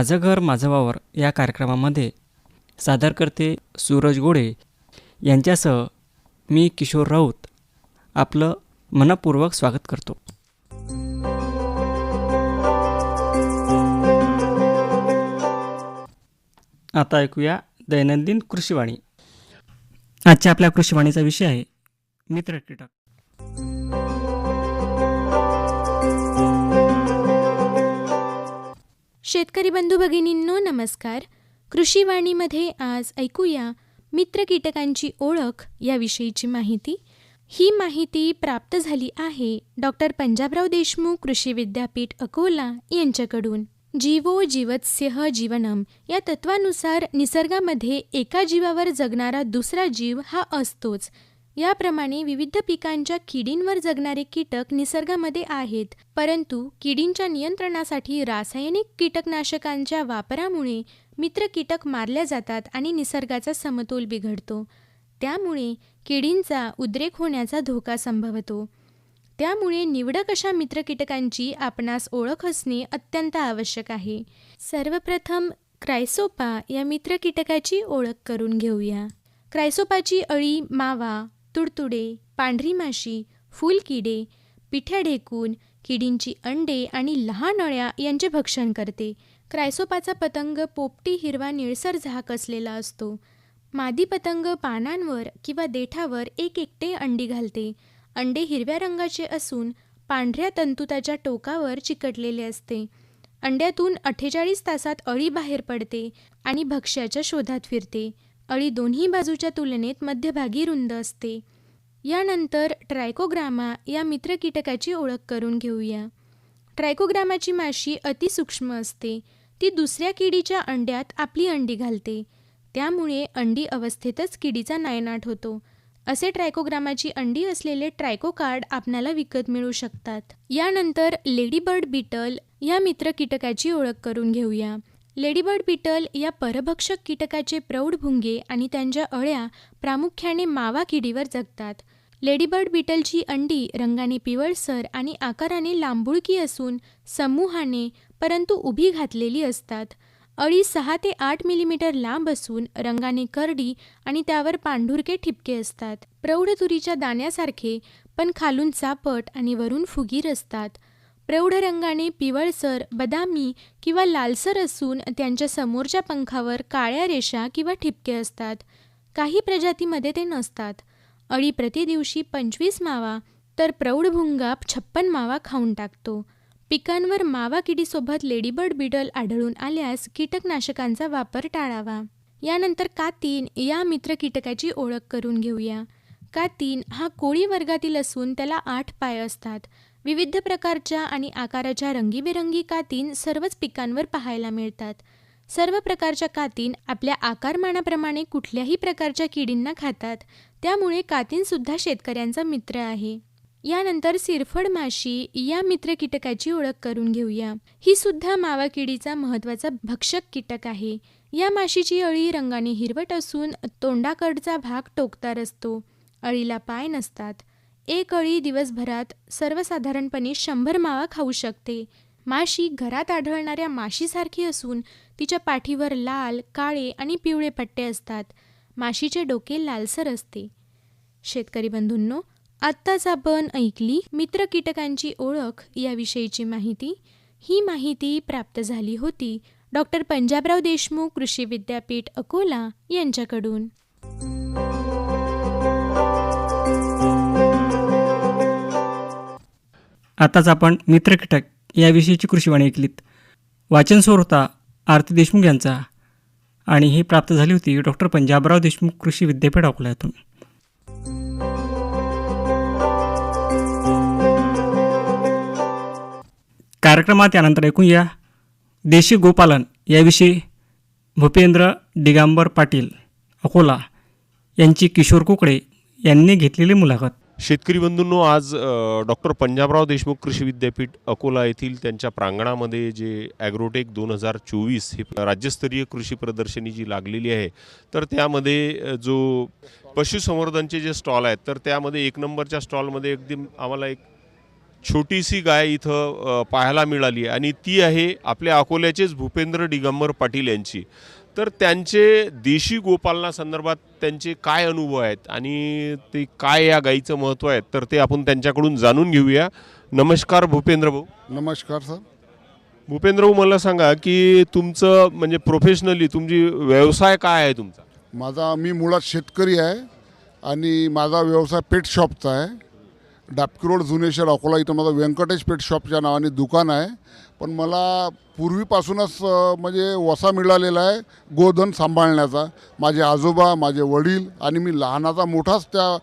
माझं घर माझं वावर या कार्यक्रमामध्ये सादर करते सूरज गोडे. यांच्यासह मी किशोर राऊत. आपलं मनपूर्वक स्वागत करतो. आता ऐकूया दैनंदिन कृषीवाणी. आजच्या आपल्या कृषीवाणीचा विषय आहे मित्र कीटक. शेतकरी बंधू भगिनींनो नमस्कार. कृषीवाणीमध्ये आज ऐकूया मित्र कीटकांची ओळख याविषयीची माहिती. ही माहिती प्राप्त झाली आहे डॉक्टर पंजाबराव देशमुख कृषी विद्यापीठ अकोला यांच्याकडून. जीवो जीवत्स्यह जीवनम या तत्वानुसार निसर्गामध्ये एका जीवावर जगणारा दुसरा जीव हा असतोच. याप्रमाणे विविध पिकांच्या किडींवर जगणारे कीटक निसर्गामध्ये आहेत. परंतु किडींच्या नियंत्रणासाठी रासायनिक कीटकनाशकांच्या वापरामुळे मित्र कीटक मारल्या जातात आणि निसर्गाचा समतोल बिघडतो. त्यामुळे किडींचा उद्रेक होण्याचा धोका संभवतो. त्यामुळे निवडक अशा मित्र कीटकांची आपणास ओळख असणे अत्यंत आवश्यक आहे. सर्वप्रथम क्रायसोपा या मित्र कीटकाची ओळख करून घेऊया. क्रायसोपाची अळी मावा तुडतुडे पांढरी माशी फुलकिडे पिठ्या ढेकून किडींची अंडे आणि लहान अळ्या यांचे भक्षण करते. क्रायसोपाचा पतंग पोपटी हिरवा निळसर झाक असलेला असतो. मादी पतंग पानांवर किंवा देठावर एक एकटे अंडी घालते. अंडे हिरव्या रंगाचे असून पांढऱ्या तंतू त्याच्या टोकावर चिकटलेले असते. अंड्यातून अठ्ठेचाळीस तासात अळी बाहेर पडते आणि भक्ष्याच्या शोधात फिरते. अळी दोन्ही बाजूच्या तुलनेत मध्यभागी रुंद असते. यानंतर ट्रायकोग्रामा या मित्र कीटकाची ओळख करून घेऊया. ट्रायकोग्रामाची माशी अतिसूक्ष्म असते. ती दुसऱ्या किडीच्या अंड्यात आपली अंडी घालते. त्यामुळे अंडी अवस्थेतच किडीचा नायनाट होतो. असे ट्रायकोग्रामाची अंडी असलेले ट्रायको कार्ड आपणाला विकत मिळू शकतात. यानंतर लेडीबर्ड बीटल या मित्र कीटकाची ओळख करून घेऊया. लेडीबर्ड बीटल या परभक्षक कीटकाचे प्रौढ भुंगे आणि त्यांच्या अळ्या प्रामुख्याने मावा किडीवर जगतात. लेडीबर्ड बीटलची अंडी रंगाने पिवळसर आणि आकाराने लांबुळकी असून समूहाने परंतु उभी घातलेली असतात. अळी सहा ते आठ मिलीमीटर लांब असून रंगाने करडी आणि त्यावर पांढुरके ठिपके असतात. प्रौढ तुरीच्या दाण्यासारखे पण खालून चापट आणि वरून फुगीर असतात. प्रौढ रंगाने पिवळसर बदामी किंवा लालसर असून त्यांच्या समोरच्या पंखावर काळ्या रेषा किंवा ठिपके असतात. काही प्रजातीमध्ये ते नसतात. अळी प्रतिदिवशी पंचवीस मावा तर प्रौढभुंगा छप्पन मावा खाऊन टाकतो. पिकांवर मावा किडीसोबत लेडीबर्ड बिडल आढळून आल्यास कीटकनाशकांचा वापर टाळावा. यानंतर कातीन या मित्र कीटकाची ओळख करून घेऊया. कातीन हा कोळी वर्गातील असून त्याला आठ पाय असतात. विविध प्रकारच्या आणि आकाराच्या रंगीबेरंगी कातीन सर्वच पिकांवर पाहायला मिळतात. सर्व प्रकारच्या कातीन आपल्या आकारमानाप्रमाणे कुठल्याही प्रकारच्या किडींना खातात. त्यामुळे कातीनसुद्धा शेतकऱ्यांचा मित्र आहे. यानंतर सिरफड माशी या मित्र कीटकाची ओळख करून घेऊया. ही सुद्धा मावा किडीचा महत्त्वाचा भक्षक कीटक आहे. या माशीची अळी रंगाने हिरवट असून तोंडाकडचा भाग टोकदार असतो. अळीला पाय नसतात. एक अळी दिवसभरात सर्वसाधारणपणे शंभर मावा खाऊ शकते. माशी घरात आढळणाऱ्या माशीसारखी असून तिच्या पाठीवर लाल काळे आणि पिवळे पट्टे असतात. माशीचे डोके लालसर असते. शेतकरी बंधूंनो आत्ताच आपण ऐकली मित्र कीटकांची ओळख याविषयीची माहिती. ही माहिती प्राप्त झाली होती डॉक्टर पंजाबराव देशमुख कृषी विद्यापीठ अकोला यांच्याकडून. आताच आपण मित्र कीटक याविषयीची कृषीवाणी ऐकलीत. वाचन स्वर होता आरती देशमुख यांचा आणि ही प्राप्त झाली होती डॉक्टर पंजाबराव देशमुख कृषी विद्यापीठ अकोल्यातून. कार्यक्रमात यानंतर ऐकूया देशी गोपालन याविषयी भूपेंद्र दिगांबर पाटील अकोला यांची किशोर कुकडे यांनी घेतलेली मुलाखत. शेतकरी बंधूंनो आज डॉक्टर पंजाबराव देशमुख कृषी विद्यापीठ अकोला येथील त्यांच्या प्रांगणामध्ये जे ॲग्रोटेक दोन हजार चोवीस ही राज्यस्तरीय कृषी प्रदर्शनी जी लागलेली आहे तर त्यामध्ये जो पशुसंवर्धनचे जे स्टॉल आहेत तर त्यामध्ये एक नंबरच्या स्टॉलमध्ये एकदम आम्हाला एक छोटीशी गाय इथं पाहायला मिळाली आणि ती आहे आपल्या अकोल्याचेच भूपेंद्र दिगंबर पाटील यांची. तर त्यांचे देशी गोपालनासंदर्भात त्यांचे काय अनुभव आहेत आणि ते काय या गाईचं महत्त्व आहे तर ते आपण त्यांच्याकडून जाणून घेऊया. नमस्कार भूपेंद्र भाऊ. नमस्कार सर. भूपेंद्र भाऊ मला सांगा की तुमचं म्हणजे प्रोफेशनली तुमची व्यवसाय काय आहे तुमचा? माझा मी मुळात शेतकरी आहे आणि माझा व्यवसाय पेट शॉपचा आहे. डापकी रोड जुनेश्वर अकोला इथं माझं व्यंकटेश पेट शॉपच्या नावाने दुकान आहे. पण मला पूर्वीपासूनच म्हणजे वसा मिळालेला आहे गोधन सांभाळण्याचा. माझे आजोबा माझे वडील आणि मी लहानाचा मोठाच त्या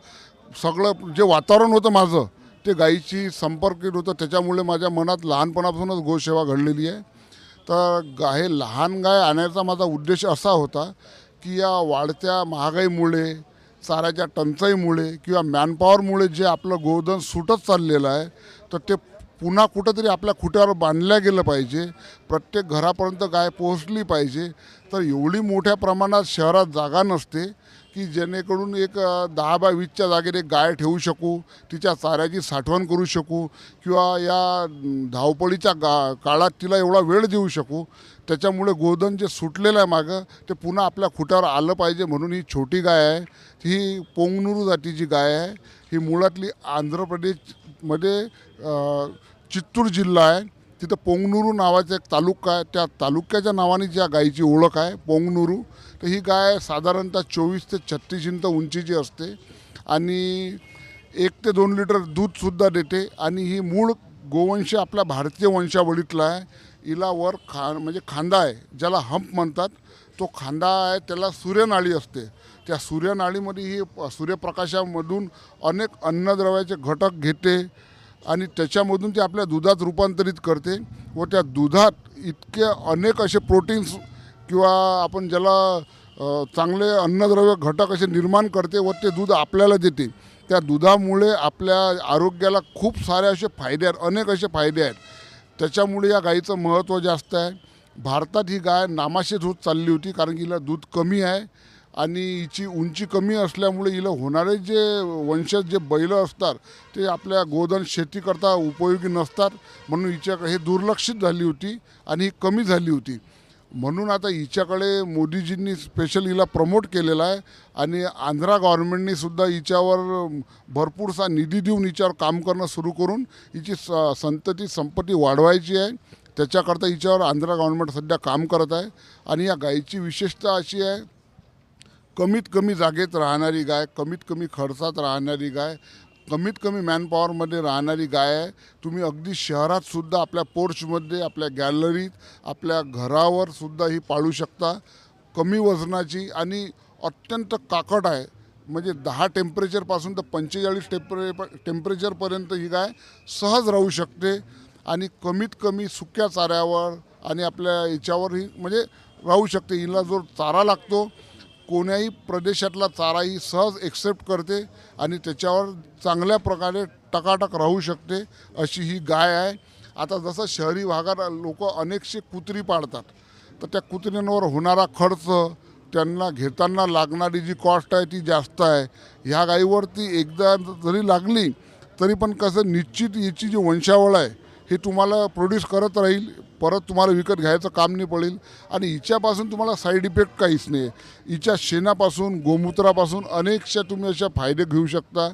सगळं जे वातावरण होतं माझं ते गाईची संपर्कित होतं. त्याच्यामुळे माझ्या मनात लहानपणापासूनच गोसेवा घडलेली आहे. तर गा हे लहान गाय आणायचा माझा उद्देश असा होता की या वाढत्या महागाईमुळे चाऱ्याच्या टंचाईमुळे किंवा मॅनपॉवरमुळे जे आपलं गोधन सुटत चाललेलं आहे तर ते पुन्हा कुठंतरी आपल्या खुट्यावर बांधल्या गेलं पाहिजे प्रत्येक घरापर्यंत गाय पोहोचली पाहिजे. तर एवढी मोठ्या प्रमाणात शहरात जागा नसते की जेणेकरून एक दहा बाय वीसच्या जागेत एक गाय ठेवू शकू तिच्या चाऱ्याची साठवण करू शकू किंवा या धावपळीच्या गा काळात तिला एवढा वेळ देऊ शकू. त्याच्यामुळे गोधन जे सुटलेलं आहे मागं ते पुन्हा आपल्या खुट्यावर आलं पाहिजे म्हणून ही छोटी गाय आहे. ही पोंगनुरू जातीची गाय आहे. ही मुळातली आंध्र प्रदेशमध्ये चित्तूर जिल्हा आहे. तिथं पोंगनुरू नावाचा एक तालुका आहे. त्या तालुक्याच्या नावाने ज्या गायीची ओळख आहे पोंगनुरू तर ही गाय साधारणतः चोवीस ते छत्तीस इंच उंचीची असते आणि एक ते दोन लिटर दूधसुद्धा देते आणि ही मूळ गोवंश आपल्या भारतीय वंशावळीतला आहे. हिला वर खा म्हणजे खांदा आहे ज्याला हंप म्हणतात. तो खांदा आहे त्याला सूर्यनाळी असते. त्या सूर्यनाळीमध्ये ही सूर्यप्रकाशामधून अनेक अन्नद्रव्याचे घटक घेते. आणि त्याच्यामधून ते आपल्या दुधात रूपांतरित करते व त्या दुधात इतके अनेक असे प्रोटीन्स किंवा आपण ज्याला चांगले अन्नद्रव्य घटक असे निर्माण करते व ते दूध आपल्याला देते. त्या दुधामुळे आपल्या आरोग्याला खूप सारे असे फायदे आहेत अनेक असे फायदे आहेत. त्याच्यामुळे या गाईचं महत्त्व जास्त आहे. भारतात ही गाय नामाशेच होत चालली होती कारण की हिला दूध कमी आहे. आणि हिची उंची कमी असल्यामुळे हिला होणारे जे वंशज जे बैल असतात ते आपल्या गोधन शेतीकरता उपयोगी नसतात. म्हणून हिच्याकडे हे दुर्लक्षित झाली होती आणि ही कमी झाली होती. म्हणून आता हिच्याकडे मोदीजींनी स्पेशल हिला प्रमोट केलेला आहे आणि आंध्रा गव्हर्नमेंटनी सुद्धा हिच्यावर भरपूरसा निधी देऊन हिच्यावर काम करणं सुरू करून हिची स संतती संपत्ती वाढवायची आहे. त्याच्याकरता हिच्यावर आंध्रा गव्हर्नमेंट सध्या काम करत आहे. आणि या गायीची विशेषता अशी आहे कमीत कमी जागेत राहणारी गाय कमीत कमी खर्चात राहणारी गाय कमीत कमी मॅनपॉवरमध्ये राहणारी गाय आहे. तुम्ही अगदी शहरातसुद्धा आपल्या पोर्चमध्ये आपल्या गॅलरीत आपल्या घरावर सुद्धा ही पाळू शकता. कमी वजनाची आणि अत्यंत काकट आहे. म्हणजे दहा टेम्परेचरपासून तर पंचेचाळीस टेम्परे टेम्परेचरपर्यंत ही गाय सहज राहू शकते. आणि कमीत कमी सुक्या चाऱ्यावर आणि आपल्या याच्यावर ही म्हणजे राहू शकते. हिला जो चारा लागतो कोण्याही प्रदेशातला चारा ही सहज एक्सेप्ट करते आणि त्याच्यावर चांगल्या प्रकारे टकाटक राहू शकते अशी ही गाय आहे. आता जसं शहरी भागात लोक अनेकशे कुत्री पाळतात तर त्या कुत्र्यांवर होणारा खर्च त्यांना घेताना लागणारी जी कॉस्ट आहे ती जास्त आहे. ह्या गाईवरती एकदा जरी लागली तरी पण कसं निश्चित याची जी वंशावळ आहे हे तुम्हाला प्रोड्यूस करत राहील परत तुम्हाला विकत घ्यायचं काम नाही पडेल. आणि हिच्यापासून तुम्हाला साईड इफेक्ट काहीच नाही. हिच्या शेणापासून गोमूत्रापासून अनेकशा तुम्ही अशा फायदे घेऊ शकता.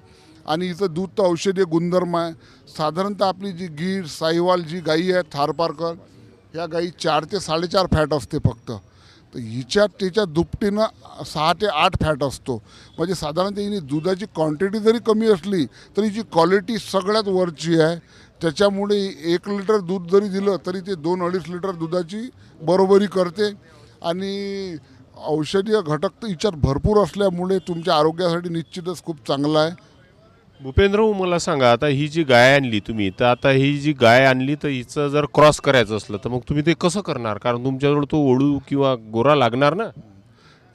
आणि हिचं दूध तर औषधीय गुणधर्म आहे. साधारणतः आपली जी गीर साहिवाल जी गाई आहे थारपारकर ह्या गाई चार ते साडेचार फॅट असते फक्त. तर हिच्या त्याच्या दुपटीनं सहा ते आठ फॅट असतो. म्हणजे साधारणतः हिने दुधाची क्वांटिटी जरी कमी असली तरी हिची क्वालिटी सगळ्यात वरची आहे. त्याच्यामुळे एक लिटर दूध जरी दिलं तरी ते दोन अडीच लिटर दुधाची बरोबरी करते. आणि औषधीय घटक तर हिच्यात भरपूर असल्यामुळे तुमच्या आरोग्यासाठी निश्चितच खूप चांगला आहे. भूपेंद्र मला सांगा आता ही जी गाय आणली तुम्ही तर आता ही जी गाय आणली तर हिचं जर क्रॉस करायचं असलं तर मग तुम्ही ते कसं करणार? कारण तुमच्याजवळ तो ओळू किंवा गोरा लागणार ना?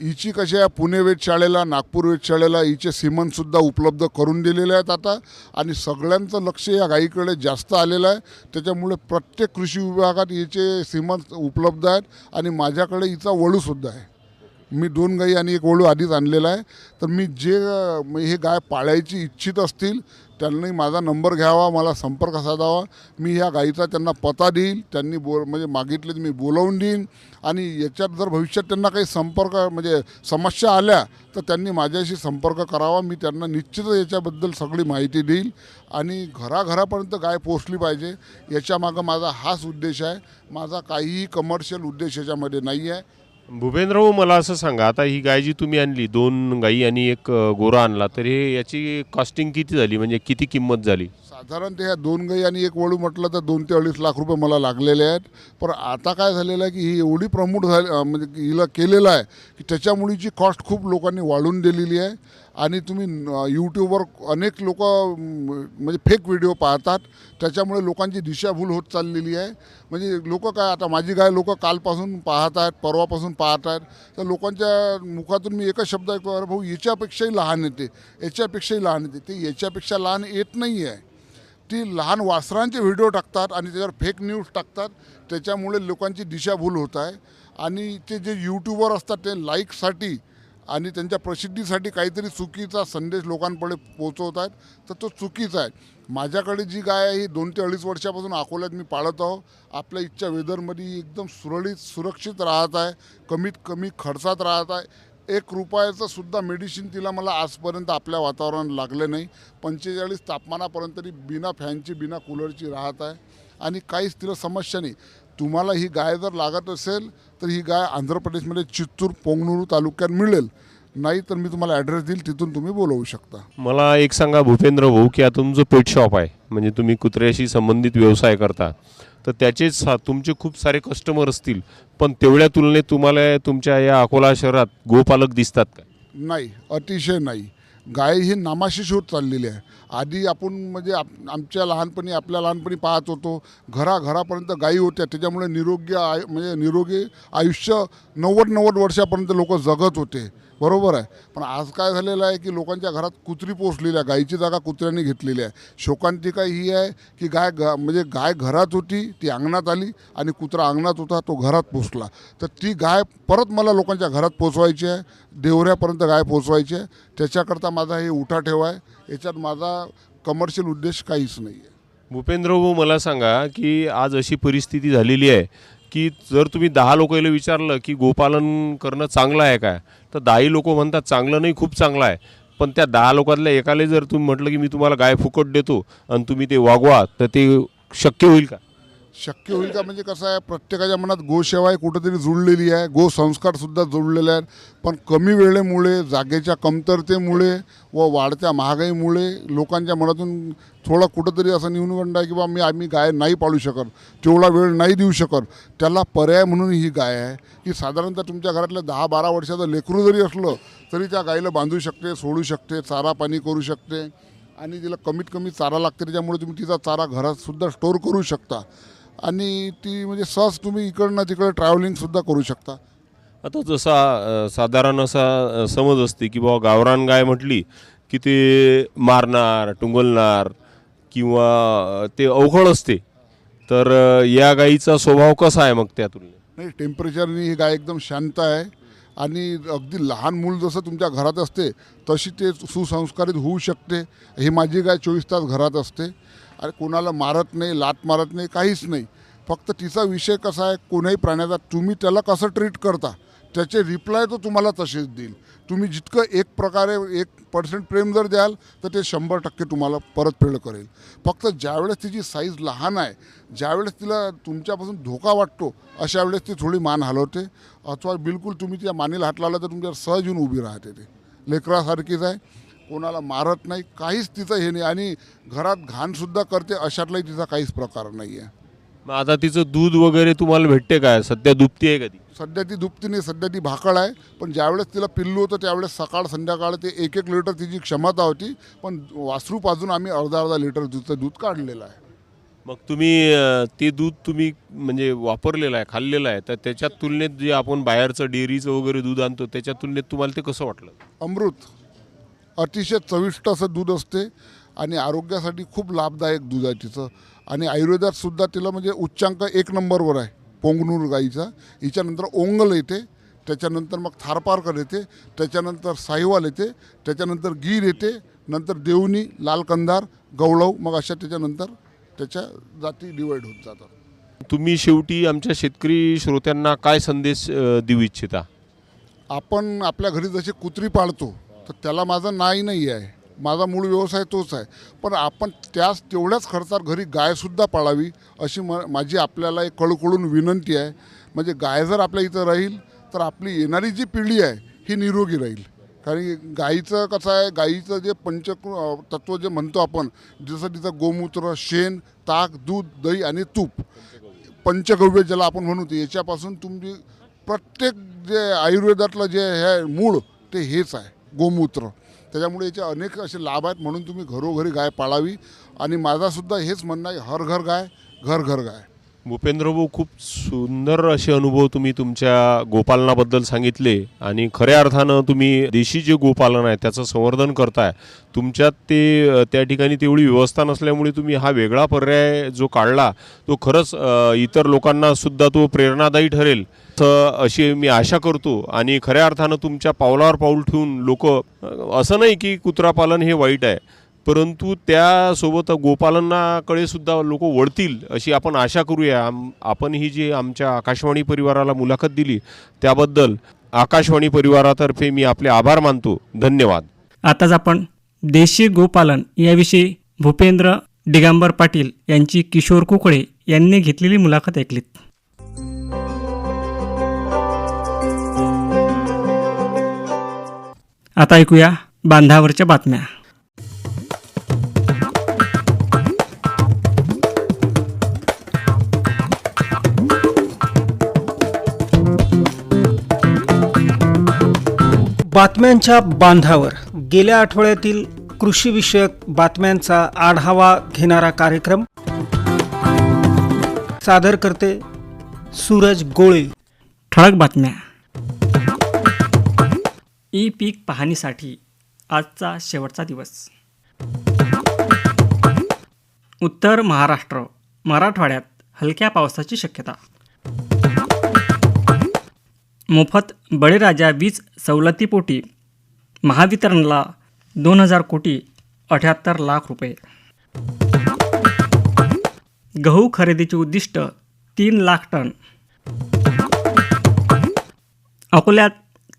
हिची कशी आहे पुणे वेधशाळेला नागपूर वेधशाळेला हिचे सिमनसुद्धा उपलब्ध करून दिलेले आहेत आता. आणि सगळ्यांचं लक्ष या गाईकडे जास्त आलेलं आहे. त्याच्यामुळे प्रत्येक कृषी विभागात हिचे सिमन उपलब्ध आहेत. आणि माझ्याकडे हिचा वळूसुद्धा आहे. मी दोन गाई आणि एक वळू आधीच आणलेला आहे. तर मी जे म- हे गाय पाळायची इच्छित असतील त्यांनी माझा नंबर घ्यावा मला संपर्क साधावा. मी ह्या गाईचा त्यांना पता देईल त्यांनी बोल म्हणजे मागितले तर मी बोलवून देईन. आणि याच्यात जर भविष्यात त्यांना काही संपर्क म्हणजे समस्या आल्या तर त्यांनी माझ्याशी संपर्क करावा. मी त्यांना निश्चितच याच्याबद्दल सगळी माहिती देईल. आणि घराघरापर्यंत गाय पोचली पाहिजे याच्यामागं माझा हाच उद्देश आहे. माझा काहीही कमर्शियल उद्देश याच्यामध्ये नाही आहे. भूपेंद्रभाऊ मला असं सांगा आता ही गाय जी तुम्ही आणली दोन गाई आणि एक गोरा आणला तर हे याची कॉस्टिंग किती झाली? म्हणजे किती किंमत झाली? साधारणतः ह्या दोन गाई आणि एक वळू म्हटलं तर दोन ते अडीच लाख रुपये मला लागलेले आहेत. पण आता काय झालेलं आहे की ही एवढी प्रमोट झाली म्हणजे हिला केलेलं आहे की त्याच्यामुळेची कॉस्ट खूप लोकांनी वाढून दिलेली आहे. आणि तुम्ही यूट्यूबवर अनेक लोक म्हणजे फेक व्हिडिओ पाहतात. त्याच्यामुळे लोकांची दिशाभूल होत चाललेली आहे. म्हणजे लोक काय आता माझी गाय लोक कालपासून पाहत आहेत परवापासून पाहत आहेत. तर लोकांच्या मुखातून मी एकच शब्द ऐकतो अरे भाऊ याच्यापेक्षाही लहान येते याच्यापेक्षाही लहान येते ते याच्यापेक्षा लहान येत नाही आहे ती लहान वासरांचे व्हिडिओ टाकतात आणि त्याच्यावर फेक न्यूज टाकतात. त्याच्यामुळे लोकांची दिशाभूल होत आहे. आणि ते जे यूट्यूबर असतात ते लाईकसाठी आणि त्यांच्या प्रसिद्धीसाठी काहीतरी चुकीचा संदेश लोकांपुढे पोचवत आहेत तर तो चुकीचा आहे. माझ्याकडे जी गाय आहे ही दोन ते अडीच वर्षापासून अकोल्यात मी पाळत आहो. आपल्या इच्छा वेदरमध्ये एकदम सुरळीत सुरक्षित राहत आहे. कमीत कमी खर्चात राहत आहे. एक रुपयाचं सुद्धा मेडिसिन तिला मला आजपर्यंत आपल्या वातावरणात लागलं नाही. पंचेचाळीस तापमानापर्यंत तरी बिना फॅनची बिना कूलरची राहत आहे. आणि काहीच तिला समस्या नाही. तुम्हाला ही गाय जर लागत असेल तर ही गाय आंध्र प्रदेशमध्ये चित्तूर पोंगनुरू तालुक्यात मिळेल. नाही तर मी तुम्हाला ॲड्रेस देईल तिथून तुम्ही बोलवू शकता. मला एक सांगा भूपेंद्र भाऊ की आता तुमचं पेट शॉप आहे. म्हणजे तुम्ही कुत्र्याशी संबंधित व्यवसाय करता. तर त्याचे सा तुमचे खूप सारे कस्टमर असतील. पण तेवढ्या तुलनेत तुम्हाला तुमच्या या अकोला शहरात गोपालक दिसतात का? नाही अतिशय नाही. गाय ही नामाशीच होत चाललेली आहे. आधी आपण म्हणजे आप आमच्या लहानपणी आपल्या लहानपणी पाहत होतो घराघरापर्यंत गायी होत्या. त्याच्यामुळे निरोगी आय म्हणजे निरोगी आयुष्य नव्वद नव्वद वर्षापर्यंत लोक जगत होते. बरोबर आहे. पण आज काय झालेलं आहे की लोकांच्या घरात कुत्री पोचलेली आहे. गायीची जागा कुत्र्यांनी घेतलेली आहे. शोकांतिका ही आहे की गाय ग म्हणजे गाय घरात होती ती अंगणात आली आणि कुत्रा अंगणात होता तो घरात पोचला तर ती गाय परत मला लोकांच्या घरात पोचवायची आहे. देवऱ्यापर्यंत गाय पोचवायची आहे. त्याच्याकरता माझा हे उठा ठेवा आहे. याच्यात माझा कमर्शियल उद्देश काहीच नाही आहे भूपेंद्र भाऊ मला सांगा की आज अशी परिस्थिती झालेली आहे की जर तुम्ही दहा लोकांना विचारलं की गोपालन करणं चांगलं आहे काय? तर दहाही लोक म्हणतात चांगलं नाही खूप चांगलं आहे. पण त्या दहा लोकांतल्या एकाला जर तुम्ही म्हटलं की मी तुम्हाला गाय फुकट देतो आणि तुम्ही ते वागवा तर ते शक्य होईल का? शक्य होईल का? म्हणजे कसं आहे प्रत्येकाच्या मनात गोसेवा आहे कुठंतरी जुळलेली आहे. गोसंस्कारसुद्धा जुळलेले आहेत. पण कमी वेळेमुळे जागेच्या कमतरतेमुळे व वाढत्या महागाईमुळे लोकांच्या मनातून थोडा कुठंतरी असं न्यूनगंड आहे की बा मी आम्ही गाय नाही पाळू शकत. तेवढा वेळ नाही देऊ शकत. त्याला पर्याय म्हणून ही गाय आहे की साधारणतः तुमच्या घरातलं दहा बारा वर्षाचं लेकरू जरी असलं तरी त्या गायीला बांधू शकते सोडू शकते चारा पाणी करू शकते. आणि तिला कमीत कमी चारा लागते त्याच्यामुळे तुम्ही तिचा चारा घरातसुद्धा स्टोअर करू शकता. आणि ती म्हणजे सहज तुम्ही इकडनं तिकडं ट्रॅव्हलिंगसुद्धा करू शकता. आता जसा साधारण असा समज असते की बाबा गावरान गाय म्हटली की ते मारणार टुंगलणार किंवा ते अवघड असते. तर या गाईचा स्वभाव कसा आहे मग त्या तुलनेत? नाही टेम्परेचरनी ही गाय एकदम शांत आहे आणि अगदी लहान मूल जसं तुमच्या घरात असते तशी ते सुसंस्कारित होऊ शकते. ही माझी गाय चोवीस तास घरात असते. अरे कोणाला मारत नाही लात मारत नाही काहीच नाही. फक्त तिचा विषय कसा आहे कोणाही प्राण्याचा तुम्ही त्याला कसं ट्रीट करता? त्याचे रिप्लाय तो तुम्हाला तसेच देईल. तुम्ही जितकं एक प्रकारे एक पर्सेंट प्रेम जर द्याल तर ते शंभर टक्के तुम्हाला परतफेड करेल. फक्त ज्यावेळेस तिची साईज लहान आहे ज्यावेळेस तिला तुमच्यापासून धोका वाटतो अशा वेळेस ती थोडी मान हलवते. अथवा बिलकुल तुम्ही तिच्या मानेला हात लावला तर तुमच्यावर सहज येऊन उभी राहते ते. लेकरासारखीच आहे. कोणाला मारत नाही काहीच तिचं हे नाही. आणि घरात घाणसुद्धा करते अशातलाही तिचा काहीच प्रकार नाही आहे मग आता तिचं दूध वगैरे तुम्हाला भेटते काय सध्या दुभती आहे का ती? सध्या ती दुपती नाही सध्या ती भाकड आहे. पण ज्यावेळेस तिला पिल्लू होतं त्यावेळेस सकाळ संध्याकाळ ते एक एक लिटर तिची क्षमता होती. पण वासरू पाजून आम्ही अर्धा अर्धा लिटर दूधचं दूध काढलेलं आहे. मग तुम्ही अ, ते दूध तुम्ही म्हणजे वापरलेलं आहे खाल्लेलं आहे. तर त्याच्या तुलनेत जे आपण बाहेरचं डेअरीचं वगैरे दूध आणतो त्याच्या तुलनेत तुम्हाला ते कसं वाटलं? अमृत. अतिशय चविष्ट असं दूध असते आणि आरोग्यासाठी खूप लाभदायक दूध आहे तिचं. आणि आयुर्वेदात सुद्धा तिला म्हणजे उच्चांक एक नंबरवर आहे पोंगनूर गाईचा. हिच्यानंतर ओंगल येते त्याच्यानंतर मग थारपारकर येते त्याच्यानंतर साहिवाल येते त्याच्यानंतर गीर येते नंतर देवणी लाल कंधार गवळव मग अशा त्याच्यानंतर त्याच्या जाती डिवाईड होत जातात. तुम्ही शेवटी आमच्या शेतकरी श्रोत्यांना काय संदेश देऊ इच्छिता? आपण आपल्या घरी जशी कुत्री पाळतो तर त्याला माझं नाही नाही आहे. माझा मूळ व्यवसाय तोच आहे. पण आपण त्याच तेवढ्याच खर्चात घरी गायसुद्धा पाळावी अशी म माझी आपल्याला एक कळकळून विनंती आहे. म्हणजे गाय जर आपल्या इथं राहील तर आपली येणारी जी पिढी आहे ही निरोगी राहील. कारण की गाईचं कसं आहे गाईचं जे पंच तत्व जे म्हणतो आपण जसं तिचं गोमूत्र शेण ताक दूध दही आणि तूप पंचगव्य ज्याला आपण म्हणू ते याच्यापासून तुमची प्रत्येक जे आयुर्वेदातलं जे हे मूळ ते हेच आहे. गोमूत्र. त्याच्यामुळे याचे अनेक असे लाभ आहेत म्हणून तुम्ही घरोघरी गाय पाळावी. आणि माझासुद्धा हेच म्हणणं आहे हर घर गाय घर घर गाय. भूपेंद्रभाऊ खूप सुंदर असे अनुभव तुम्ही तुमच्या गोपालनाबद्दल सांगितले आणि खऱ्या अर्थानं तुम्ही देशी जे गोपालन आहे त्याचं संवर्धन करताय. तुमच्यात ते त्या ठिकाणी तेवढी व्यवस्था नसल्यामुळे तुम्ही हा वेगळा पर्याय जो काढला तो खरंच इतर लोकांना सुद्धा तो प्रेरणादायी ठरेल. अशी मी आशा करतो आणि खऱ्या अर्थानं तुमच्या पावलावर पाऊल ठेवून लोक असं नाही की कुत्रा पालन हे वाईट आहे. परंतु त्यासोबत गोपालनाकडे सुद्धा लोक वळतील अशी आपण आशा करूया. आम आपण ही जी आमच्या आकाशवाणी परिवाराला मुलाखत दिली त्याबद्दल आकाशवाणी परिवारातर्फे मी आपले आभार मानतो. धन्यवाद. आताच आपण देशी गोपालन याविषयी भूपेंद्र दिगंबर पाटील यांची किशोर कुकडे यांनी घेतलेली मुलाखत ऐकलीत. आता ऐकूया बांधावरच्या बातम्या. बातम्यांच्या बांधावर गेल्या आठवड्यातील कृषीविषयक बातम्यांचा आढावा घेणारा कार्यक्रम सादर करते सूरज गोळे. ठळक बातम्या. ई पीक पाहणीसाठी आजचा शेवटचा दिवस. उत्तर महाराष्ट्र मराठवाड्यात हलक्या पावसाची शक्यता. मोफत बळीराजा वीज सवलतीपोटी महावितरणला दोन हजार कोटी अठ्याहत्तर लाख रुपये. गहू खरेदीचे उद्दिष्ट तीन लाख टन. अकोल्यात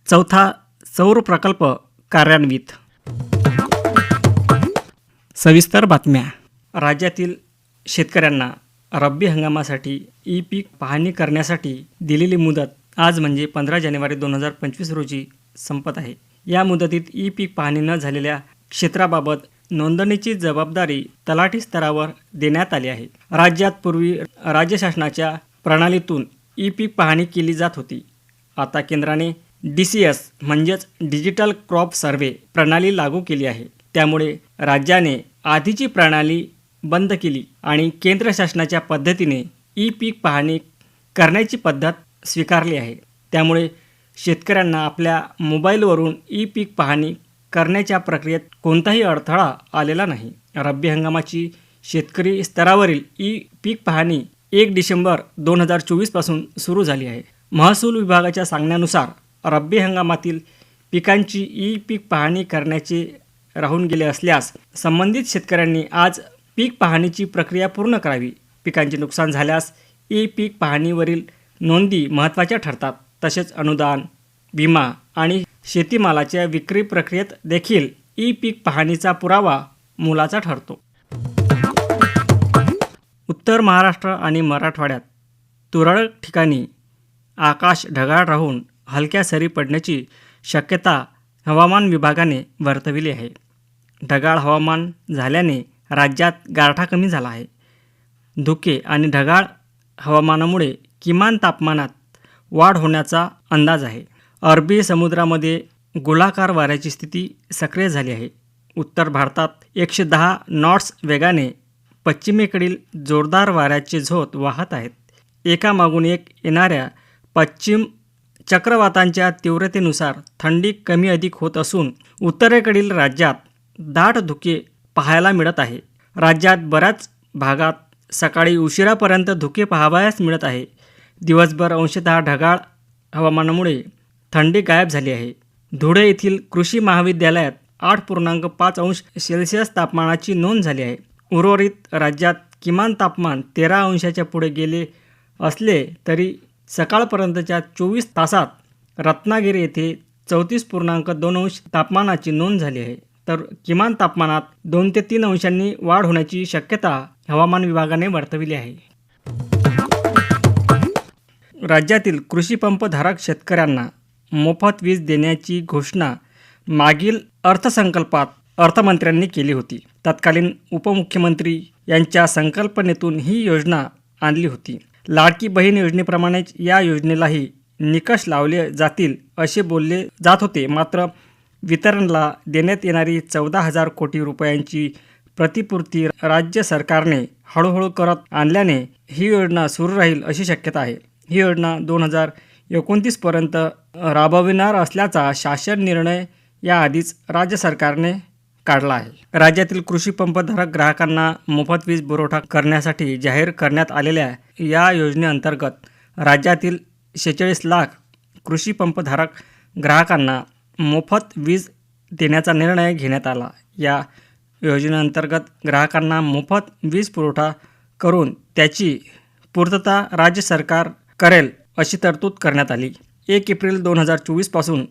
चौथा सौर प्रकल्प कार्यान्वित. सविस्तर बातम्या. राज्यातील शेतकऱ्यांना रब्बी हंगामासाठी ई पीक पाहणी करण्यासाठी दिलेली मुदत आज म्हणजे पंधरा जानेवारी दोन हजार पंचवीस रोजी संपत आहे. या मुदतीत ई पीक पाहणी न झालेल्या क्षेत्राबाबत नोंदणीची जबाबदारी तलाठी स्तरावर देण्यात आली आहे. राज्यात पूर्वी राज्य शासनाच्या प्रणालीतून ई पीक पाहणी केली जात होती. आता केंद्राने डी सी एस म्हणजेच डिजिटल क्रॉप सर्व्हे प्रणाली लागू केली आहे. त्यामुळे राज्याने आधीची प्रणाली बंद केली आणि केंद्र शासनाच्या पद्धतीने ई पीक पाहणी करण्याची पद्धत स्वीकारली आहे. त्यामुळे शेतकऱ्यांना आपल्या मोबाईलवरून ई पीक पाहणी करण्याच्या प्रक्रियेत कोणताही अडथळा आलेला नाही. रब्बी हंगामाची शेतकरी स्तरावरील ई पीक पाहणी एक डिसेंबर दोन हजार चोवीसपासून सुरू झाली आहे. महसूल विभागाच्या सांगण्यानुसार रब्बी हंगामातील पिकांची ई पीक पाहणी करण्याचे राहून गेले असल्यास संबंधित शेतकऱ्यांनी आज पीक पाहणीची प्रक्रिया पूर्ण करावी. पिकांचे नुकसान झाल्यास ई पीक पाहणीवरील नोंदी महत्त्वाच्या ठरतात. तसेच अनुदान विमा आणि शेतीमालाच्या विक्री प्रक्रियेत देखील ई पीक पाहणीचा पुरावा मोलाचा ठरतो. उत्तर महाराष्ट्र आणि मराठवाड्यात तुरळक ठिकाणी आकाश ढगाळ राहून हलक्या सरी पडण्याची शक्यता हवामान विभागाने वर्तविली आहे. ढगाळ हवामान झाल्याने राज्यात गारठा कमी झाला आहे. धुके आणि ढगाळ हवामानामुळे किमान तापमानात वाढ होण्याचा अंदाज आहे. अरबी समुद्रामध्ये गोलाकार वाऱ्याची स्थिती सक्रिय झाली आहे. उत्तर भारतात एकशे दहा नॉट्स वेगाने पश्चिमेकडील जोरदार वाऱ्याचे झोत वाहत आहेत. एकामागून एक येणाऱ्या पश्चिम चक्रवातांच्या तीव्रतेनुसार थंडी कमी अधिक होत असून उत्तरेकडील राज्यात दाट धुके पाहायला मिळत आहे. राज्यात बऱ्याच भागात सकाळी उशिरापर्यंत धुके पाहावयास मिळत आहे. दिवसभर अंशतः ढगाळ हवामानामुळे थंडी गायब झाली आहे. धुळे येथील कृषी महाविद्यालयात आठ पूर्णांक पाच अंश सेल्सिअस तापमानाची नोंद झाली आहे. उर्वरित राज्यात किमान तापमान तेरा अंशाच्या पुढे गेले असले तरी सकाळपर्यंतच्या चोवीस तासात रत्नागिरी येथे चौतीस पूर्णांक दोन अंश तापमानाची नोंद झाली आहे. तर किमान तापमानात दोन ते तीन अंशांनी वाढ होण्याची शक्यता हवामान विभागाने वर्तविली आहे. राज्यातील कृषीपंपधारक शेतकऱ्यांना मोफत वीज देण्याची घोषणा मागील अर्थसंकल्पात अर्थमंत्र्यांनी केली होती. तत्कालीन उपमुख्यमंत्री यांच्या संकल्पनेतून ही योजना आणली होती. लाडकी बहीण योजनेप्रमाणेच या योजनेलाही निकष लावले जातील असे बोलले जात होते. मात्र वितरणला देण्यात येणारी चौदा हजार कोटी रुपयांची प्रतिपूर्ती राज्य सरकारने हळूहळू करत आणल्याने ही योजना सुरू राहील अशी शक्यता आहे. ही योजना दोन हजार एकोणतीसपर्यंत राबविणार असल्याचा शासन निर्णय याआधीच राज्य सरकारने काढला आहे. राज्यातील कृषी पंपधारक ग्राहकांना मोफत वीज पुरवठा करण्यासाठी जाहीर करण्यात आलेल्या या योजनेअंतर्गत राज्यातील शेहेचाळीस लाख कृषी पंपधारक ग्राहकांना मोफत वीज देण्याचा निर्णय घेण्यात आला. या योजनेअंतर्गत ग्राहकांना मोफत वीज पुरवठा करून त्याची पूर्तता राज्य सरकार करेल अशी तरतूद करण्यात आली. एक एप्रिल दोन हजार चोवीसपासून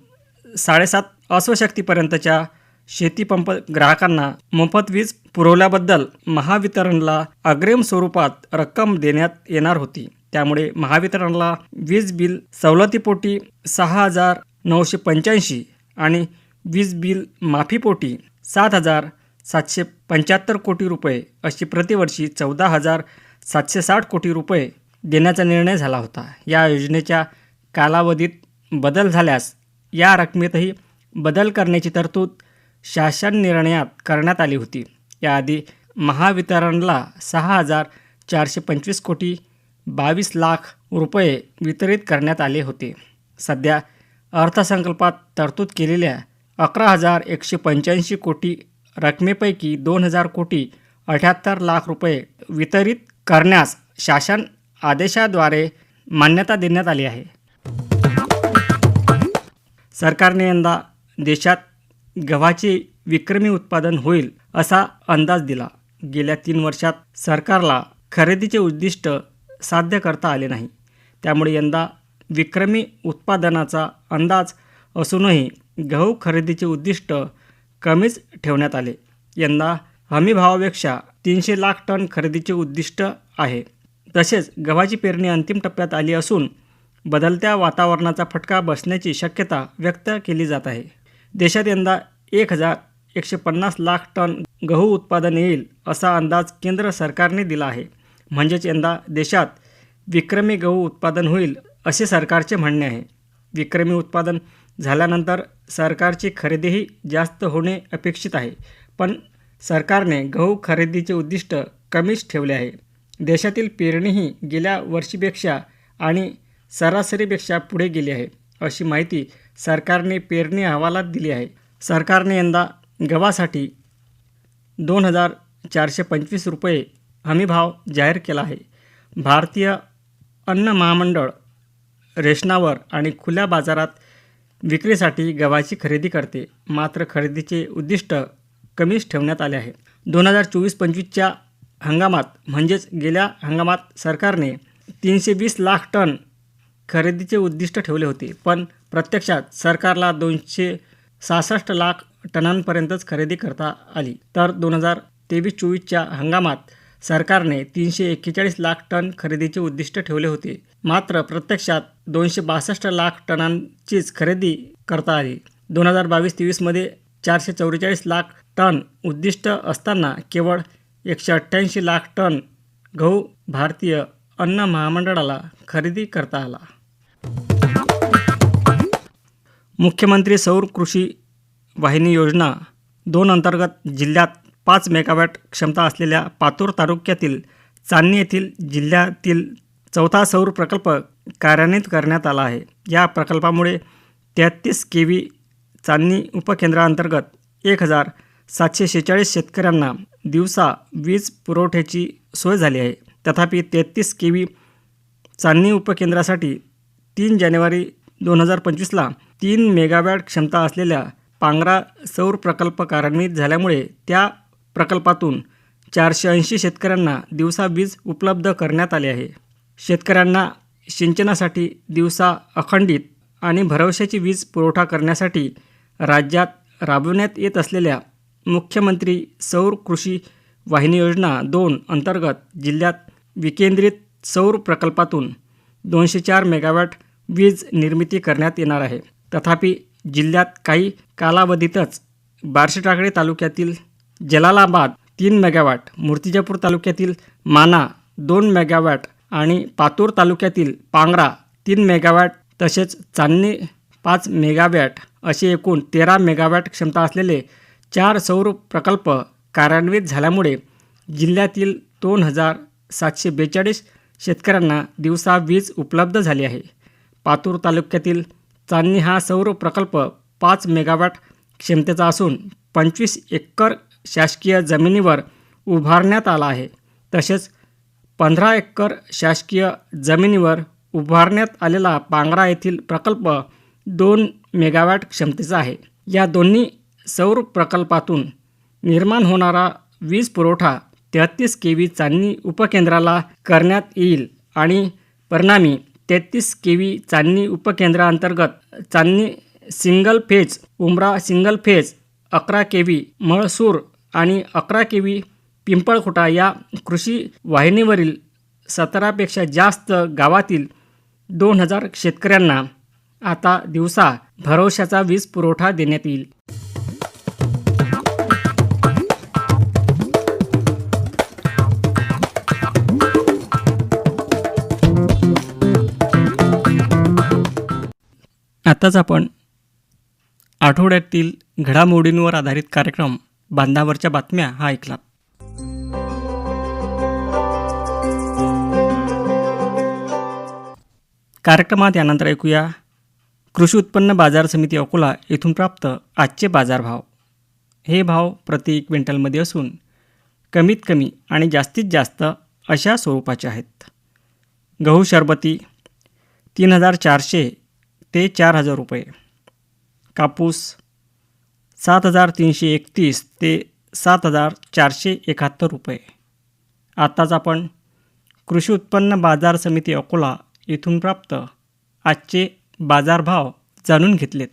साडेसात अस्वशक्तीपर्यंतच्या शेतीपंप ग्राहकांना मोफत वीज पुरवल्याबद्दल महावितरणला अग्रिम स्वरूपात रक्कम देण्यात येणार होती. त्यामुळे महावितरणला वीज बिल सवलतीपोटी सहा हजार नऊशे पंच्याऐंशी आणि वीज बिल माफीपोटी सात हजार सातशे पंच्याहत्तर कोटी रुपये अशी प्रतिवर्षी चौदा हजार सातशे साठ कोटी रुपये देण्याचा निर्णय झाला होता. या योजनेच्या कालावधीत बदल झाल्यास या रकमेतही बदल करण्याची तरतूद शासन निर्णयात करण्यात आली होती. याआधी महावितरणला सहा हजार चारशे पंचवीस कोटी बावीस लाख रुपये वितरित करण्यात आले होते. सध्या अर्थसंकल्पात तरतूद केलेल्या अकरा हजार एकशे पंच्याऐंशी कोटी रकमेपैकी दोन हजार कोटी अठ्याहत्तर लाख रुपये वितरित करण्यास शासन आदेशाद्वारे मान्यता देण्यात आली आहे. सरकारने यंदा देशात गव्हाचे विक्रमी उत्पादन होईल असा अंदाज दिला. गेल्या तीन वर्षात सरकारला खरेदीचे उद्दिष्ट साध्य करता आले नाही. त्यामुळे यंदा विक्रमी उत्पादनाचा अंदाज असूनही गहू खरेदीचे उद्दिष्ट कमीच ठेवण्यात आले. यंदा हमीभावापेक्षा तीनशे लाख टन खरेदीचे उद्दिष्ट आहे. तसेच गव्हाची पेरणी अंतिम टप्प्यात आली असून बदलत्या वातावरणाचा फटका बसण्याची शक्यता व्यक्त केली जात आहे. देशात यंदा एक हजार एकशे पन्नास लाख टन गहू उत्पादन येईल असा अंदाज केंद्र सरकारने दिला आहे. म्हणजेच यंदा देशात विक्रमी गहू उत्पादन होईल असे सरकारचे म्हणणे आहे. विक्रमी उत्पादन झाल्यानंतर सरकारची खरेदीही जास्त होणे अपेक्षित आहे पण सरकारने गहू खरेदीचे उद्दिष्ट कमीच ठेवले आहे. देशातील पेरणीही गेल्या वर्षीपेक्षा आणि सरासरीपेक्षा पुढे गेली आहे अशी माहिती सरकारने पेरणी अहवालात दिली आहे. सरकारने यंदा गव्हासाठी दोन हजार चारशे पंचवीस रुपये हमीभाव जाहीर केला आहे. भारतीय अन्न महामंडळ रेशनावर आणि खुल्या बाजारात विक्रीसाठी गव्हाची खरेदी करते मात्र खरेदीचे उद्दिष्ट कमीच ठेवण्यात आले आहे. दोन हजार चोवीस पंचवीसच्या हंगामात म्हणजेच गेल्या हंगामात सरकारने तीनशे वीस लाख टन खरेदीचे उद्दिष्ट ठेवले होते. पण प्रत्यक्षात सरकारला दोनशे सहासष्ट लाख टनांपर्यंतच खरेदी करता आली. तर दोन हजार तेवीस चोवीसच्या हंगामात सरकारने तीनशे एक्केचाळीस लाख टन खरेदीचे उद्दिष्ट ठेवले होते. मात्र प्रत्यक्षात दोनशे बासष्ट लाख टनांचीच खरेदी करता आली. दोन हजार बावीस तेवीसमध्ये चारशे चौवेचाळीस लाख टन उद्दिष्ट असताना केवळ एकशे अठ्ठ्याऐंशी लाख टन गहू भारतीय अन्न महामंडळाला खरेदी करता आला. मुख्यमंत्री सौर कृषी वाहिनी योजना दोन अंतर्गत जिल्ह्यात पाच मेगावॅट क्षमता असलेल्या पातूर तालुक्यातील चांदणी येथील जिल्ह्यातील चौथा सौर प्रकल्प कार्यान्वित करण्यात आला आहे. या प्रकल्पामुळे तेहत्तीस के व्ही चांदणी उपकेंद्राअंतर्गत एक हजार सातशे शेहेचाळीस शेतकऱ्यांना दिवसा वीज पुरवठ्याची सोय झाली आहे. तथापि तेहत्तीस के व्ही चांदणी उपकेंद्रासाठी तीन जानेवारी दोन हजार पंचवीसला तीन मेगावॅट क्षमता असलेल्या पांगरा सौर प्रकल्प कार्यान्वित झाल्यामुळे त्या प्रकल्पातून चारशे ऐंशी शेतकऱ्यांना दिवसा वीज उपलब्ध करण्यात आले आहे. शेतकऱ्यांना सिंचनासाठी दिवसा अखंडित आणि भरवशाची वीज पुरवठा करण्यासाठी राज्यात राबवण्यात येत असलेल्या मुख्यमंत्री सौर कृषी वाहिनी योजना दोन अंतर्गत जिल्ह्यात विकेंद्रित सौर प्रकल्पातून दोनशे चार मेगावॅट वीज निर्मिती करण्यात येणार आहे. तथापि जिल्ह्यात काही कालावधीतच बार्शीटाकळे तालुक्यातील जलालाबाद तीन मेगावॅट मूर्तिजापूर तालुक्यातील माना दोन मेगावॅट आणि पातूर तालुक्यातील पांगरा तीन मेगावॅट तसेच चांदणी पाच मेगावॅट असे एकूण तेरा मेगावॅट क्षमता असलेले चार सौर प्रकल्प कार्यान्वित झाल्यामुळे जिल्ह्यातील दोन हजार सातशे बेचाळीस शेतकऱ्यांना दिवसा वीज उपलब्ध झाली आहे. पातूर तालुक्यातील चांदणी हा सौर प्रकल्प पाच मेगावॅट क्षमतेचा असून पंचवीस एकर शासकीय जमिनीवर उभारण्यात आला आहे. तसेच पंधरा एकर शासकीय जमिनीवर उभारण्यात आलेला पांगरा येथील प्रकल्प दोन मेगावॅट क्षमतेचा आहे. या दोन्ही सौर प्रकल्पातून निर्माण होणारा वीज पुरवठा तेहत्तीस के व्ही चांदणी उपकेंद्राला करण्यात येईल आणि परिणामी तेहत्तीस के व्ही चांदणी उपकेंद्राअंतर्गत Chandni single phase Umra single phase अकरा के व्ही मळसूर आणि अकरा के व्ही पिंपळखुटा या कृषी वाहिनीवरील सतरापेक्षा जास्त गावातील दोन हजार शेतकऱ्यांना आता दिवसा भरवशाचा वीज पुरवठा देण्यात येईल. आताच आपण आठवड्यातील घडामोडींवर आधारित कार्यक्रम बांधावरच्या बातम्या हा ऐकला कार्यक्रमात यानंतर ऐकूया कृषी उत्पन्न बाजार समिती अकोला येथून प्राप्त आजचे बाजारभाव. हे भाव प्रति क्विंटलमध्ये असून कमीत कमी आणि जास्तीत जास्त अशा स्वरूपाचे आहेत. गहू शरबती तीन हजार चारशे ते चार हजार रुपये. कापूस सात हजार तीनशे एकतीस ते सात हजार चारशे एकाहत्तर रुपये. आत्ताच आपण कृषी उत्पन्न बाजार समिती अकोला इथून प्राप्त आजचे बाजारभाव जाणून घेतलेत.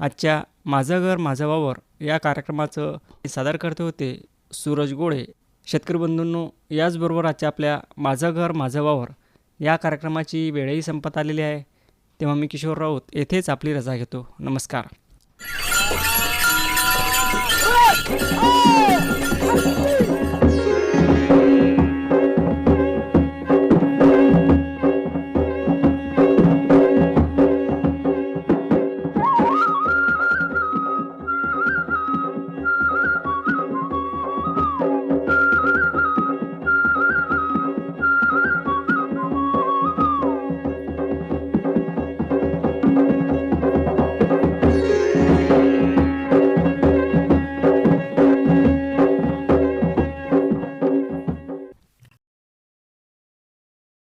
आजच्या माझं घर माझं वावर या कार्यक्रमाचं सादर करते होते सूरज गोळे शेतकरी बंधूंनो याचबरोबर आजच्या आपल्या माझं घर माझं वावर या कार्यक्रमाची वेळही संपत आलेली आहे. तेव्हा मी किशोर राऊत येथेच आपली रजा घेतो. नमस्कार.